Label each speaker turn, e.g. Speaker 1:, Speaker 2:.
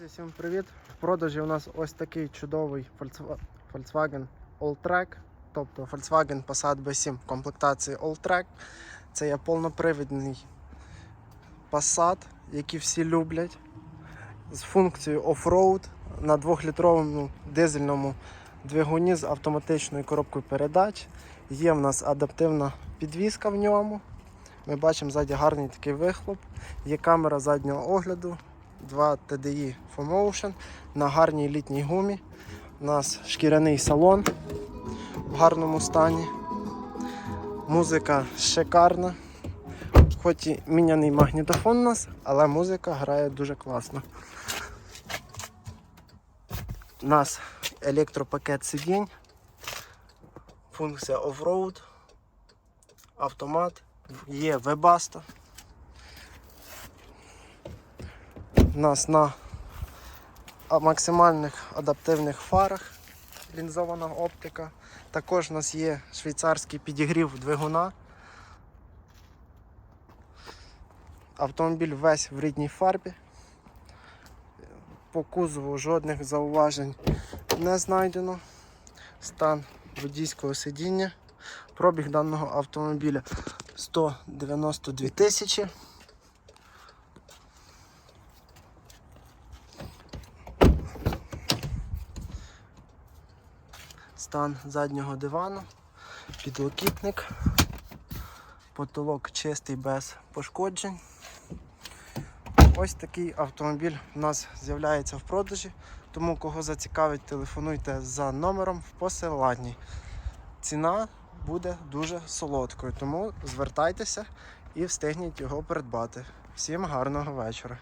Speaker 1: Друзі, всім привіт! В продажі у нас ось такий чудовий Volkswa- Volkswagen Alltrack, тобто Volkswagen Passat B7 в комплектації Alltrack. Це є повнопривідний Passat, який всі люблять, з функцією оффроуд на 2-літровому дизельному двигуні з автоматичною коробкою передач. Є в нас адаптивна підвізка в ньому. Ми бачимо ззаді гарний такий вихлоп. Є камера заднього огляду, 2 TDI 4Motion на гарній літній гумі. У нас шкіряний салон в гарному стані. Музика шикарна. Хоч і міняний магнітофон у нас, але музика грає дуже класно. У нас електропакет сидінь, функція оффроуд, автомат, є вебаста. У нас на максимальних адаптивних фарах лінзована оптика. Також у нас є швейцарський підігрів двигуна. Автомобіль весь в рідній фарбі. По кузову жодних зауважень не знайдено. Стан водійського сидіння. Пробіг даного автомобіля 192 тисячі. Стан заднього дивану, підлокітник, потолок чистий без пошкоджень. Ось такий автомобіль у нас з'являється в продажі, тому кого зацікавить, телефонуйте за номером в посиланні. Ціна буде дуже солодкою, тому звертайтеся і встигніть його придбати. Всім гарного вечора.